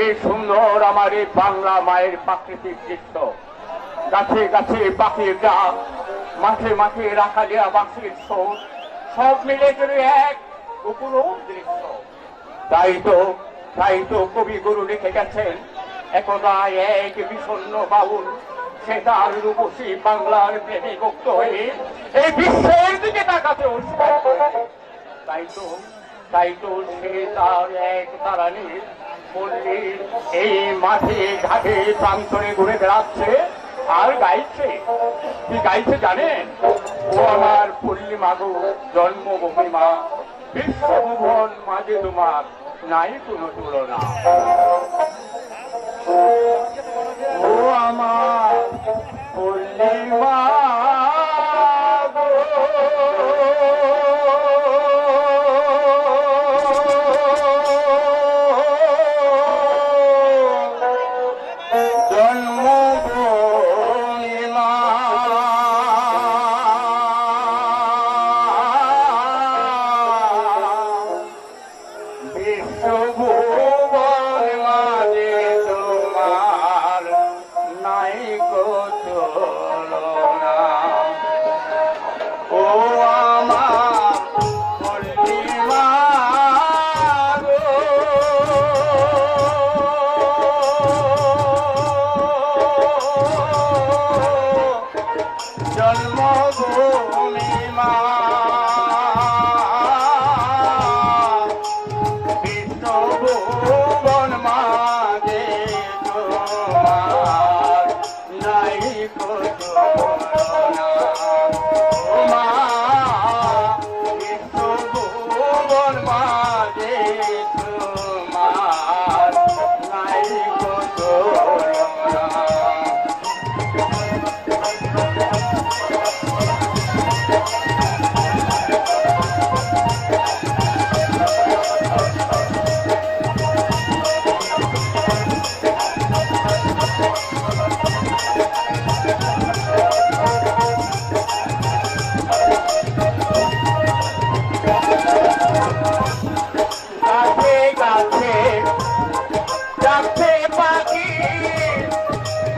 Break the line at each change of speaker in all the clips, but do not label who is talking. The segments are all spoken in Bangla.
এই সুন্দর আমার এই বাংলা মায়ের প্রাকৃতিক দৃশ্য। গাছে গাছে পাখির ডাক মাঠে মাঠে রাখালিয়া বাসির সোর সব মিলে গেলে এক উপরূপ দৃশ্য। তাই তো তাই তো কবিগুরু লিখে গেছেন একদা এক বিষণ্ণ বাউল, সে তার রূপসী বাংলার প্রেমে মুক্ত হয়ে এই বিশ্বের দিকে তাকাতে তাই তো তাই তো সে তার এক তারানির পল্লীর এই মাঠে, ঘাটে প্রান্তরে ঘুরে বেড়াচ্ছে, আর গাইছে? কি গাইছে জানেন ও আমার পল্লী মাগো জন্মভূমি মা বিশ্বভুবন মাঝে তোমার, নাই কোনো তুলনা। ও আমার পল্লী
কত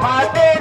भाते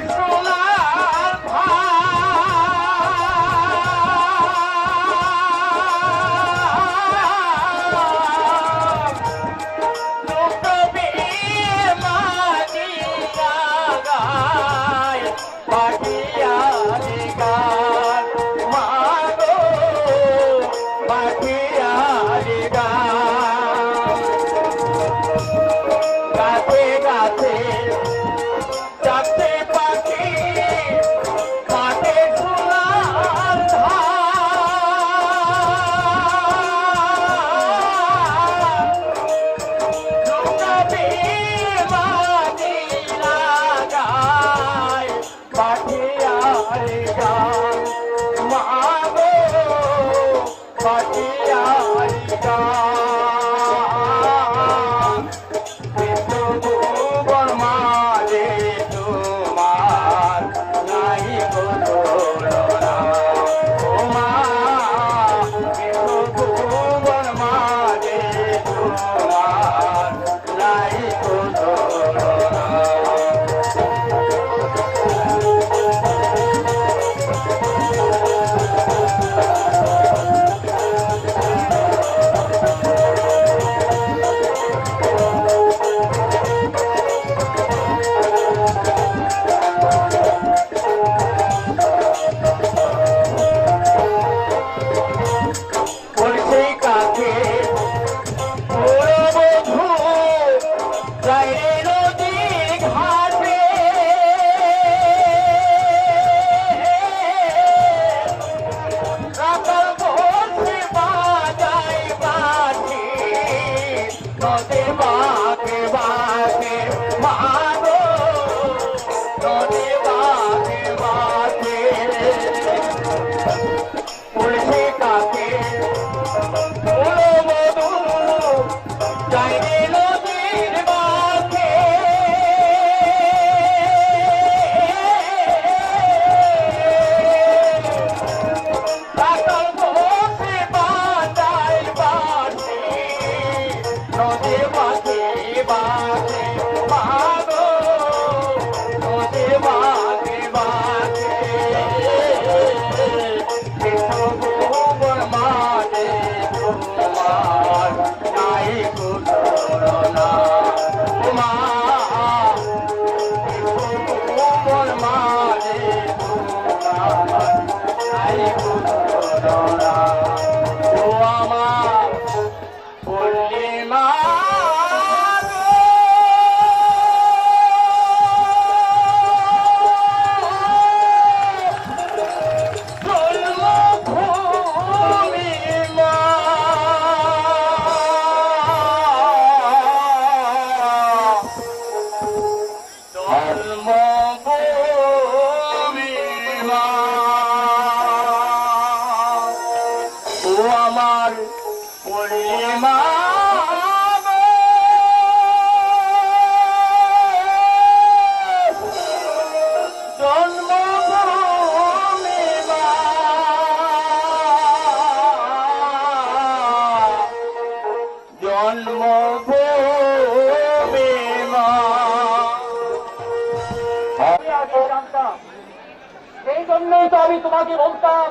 সেই জন্যই তো আমি তোমাকে বলতাম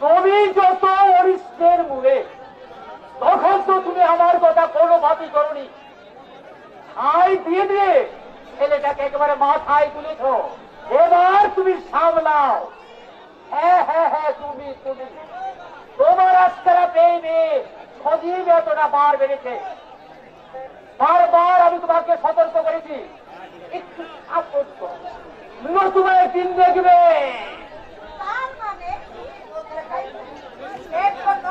তুমি যত অরিষ্টের মূলে তখন তো তুমি আমার কথা কোনো ভাবি করনি। ছাই দিয়ে দিয়ে ছেলেটাকে একেবারে মাথায় তুলেছ এবার তুমি সামলাও। হ্যাঁ হ্যাঁ হ্যাঁ তুমি তুমি। তোমার আজকারা পেয়ে পেয়ে সজীব এতটা বার বেড়েছে। বারবার আমি তোমাকে সতর্ক করেছি। একটু সাপোর্ট করো। একদিন দেখবে
এর জন্য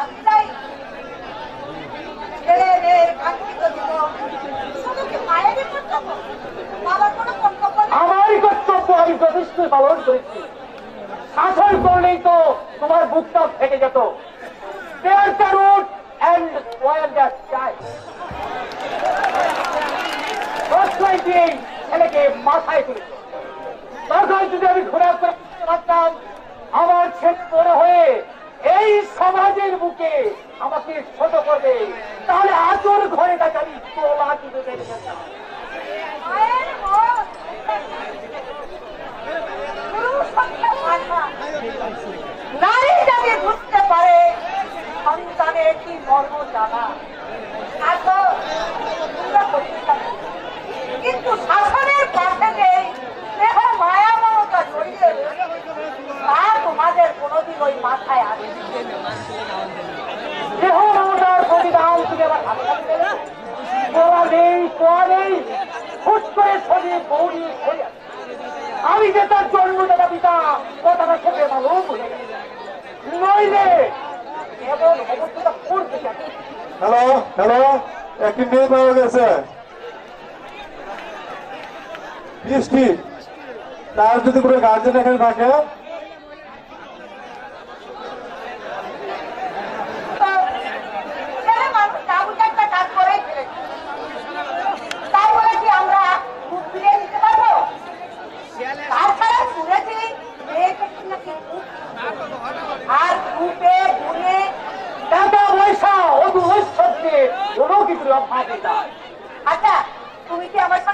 আমরাই ছেলে মেয়ের কাঙ্ক্ষিত জীবন শুধু কি মায়েরই কর্তব্য বাবার কোনো কর্তব্য নেই
আমারই কর্তব্য আমি যথেষ্ট পালন করেছি। শাসন করলেই তো তোমার বুকটা ফেটে যেত। Root and spoil the child. প্রশ্রয় দিয়েই ছেলেকে মাথায় তুলেছে যদি আমি ঘোরা করে বুঝতে পারতাম, আমার ছেলে বড় হয়ে এই সমাজের বুকে আমাকে ছোট করবে। তাহলে আচর ঘরে তাকে আমি তোলা পেরে যেতাম
মায়ের মন গুরু সত্য ভাষা নারী যাতে পারে, সন্তানের কি মর্ম জানা। কিন্তু শাসনের পাশে যে স্নেহ মায়া মমতা জড়িয়ে তা তোমাদের কোনোদিন ওই মাথায় আসে
দেহ মমতার প্রতিদান তুমি হাতে নেই তোয়া নেই হুট করে শরীর আছে। আমি যে তার জন্মদাতা পিতা, কথাটা চোখে ভালো নইলে
হ্যালো হ্যালো, একটি মেয়ে পাওয়া গেছে। বৃষ্টি, তার যদি কোনো গার্জেন এখানে থাকে
তো ছেলে মানুষ না বুঝে একটা কাজ করেই ফেলেছে। তাই বলে কি আমরা মুখ ফিরিয়ে নিতে পারব তাছাড়া শুনেছি মেয়েকে কি নাকি খুব আর কূপে গুনে
টাকা পয়সা অদু ঐশ্বর্যে কোনো কিছু অভাব নেই তার।
আচ্ছা তুমি কি আমার সঙ্গে ইয়ার্কি করছ না
আর কি নয় সজীবের ভাই আর কি নয়।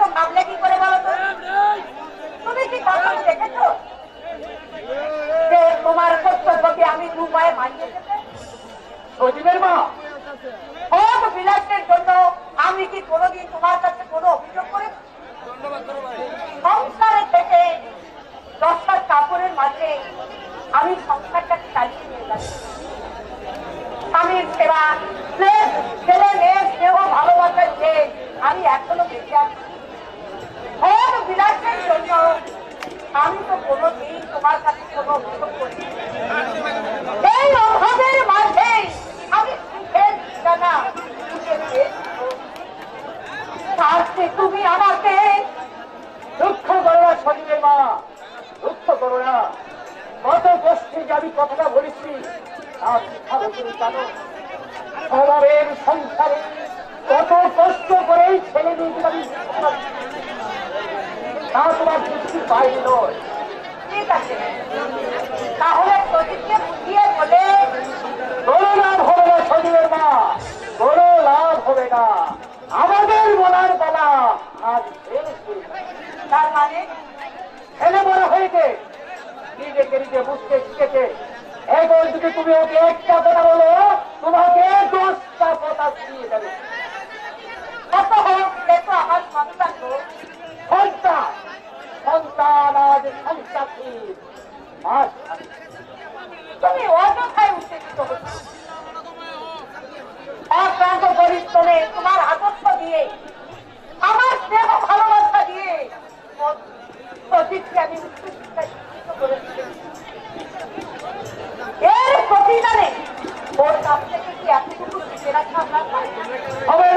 ছোট ভাবলে কি করে বলো তো? তুমি কি কখনো দেখেছ যে তোমার কর্তব্যকে আমি দু পায়ে মানিয়ে যেতে
মা।
সব বিলাসের জন্য আমি কি কোনোদিন তোমার কাছে কোনো অভিযোগ করেছি সংসারে থেকে দশটা কাপড়ের মাঝে আমি সংসারটাকে চালিয়ে নিয়ে যাচ্ছি স্বামীর সেবা প্লেস ছেলে মেয়ে স্নেহ ভালোবাসার যে আমি এখনও বেঁচে আছি সব বিলাসের জন্য আমি তো কোনোদিন তোমার কাছে কোনো অভিযোগ করি এই অভাবের মাঝে আমি সুখের ঠিকানা খুঁজে পেয়েছি স্বার্থে তুমি আমাকে
দুঃখ করো না সজীবের মা দুঃখ করো না কত কষ্টে যে আমি কথাটা বলেছি আর ভালো করে জানো সমাবের সংসারে কত কষ্ট করে ছেলে মেয়েকে আমি তা তোমার দৃষ্টি বাইরে নয়।
ঠিক আছে। তাহলে প্রতিকে বুঝিয়ে বলে।
কোনো লাভ হবে না সজীবের মা। কোনো লাভ হবে না। আমাদের বলার বেলা গেছে।
তার মানে?
ছেলে বড় হয়েছে। নিজেকে নিজে বুঝতে শিখেছে। এখন যদি তুমি ওকে একটা কথা বলো তোমাকে দশটা কথা দিয়ে দেবে
কত হোক দেখো আমার সন্তান
সন্তান সন্তান আজ সন্তান মাস
তুমি অযথায় উত্তেজিত হচ্ছ অক্লান্ত পরিশ্রমে তোমার আদর্শ দিয়ে আমার স্নেহ ভালোবাসা দিয়ে প্রদীপকে আমি উচ্চশিক্ষায় শিক্ষিত করেছি এর প্রতিদানে ওর কাছ
হবে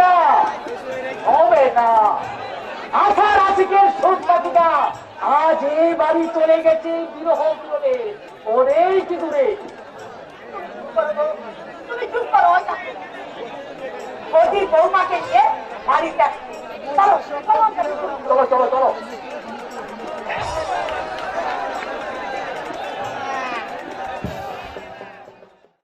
আজ এই বাড়ি চলে গেছে বিরহ দূরে অনেক দূরে।
বৌমাকে নিয়ে বাড়ি চলো চলো চলো।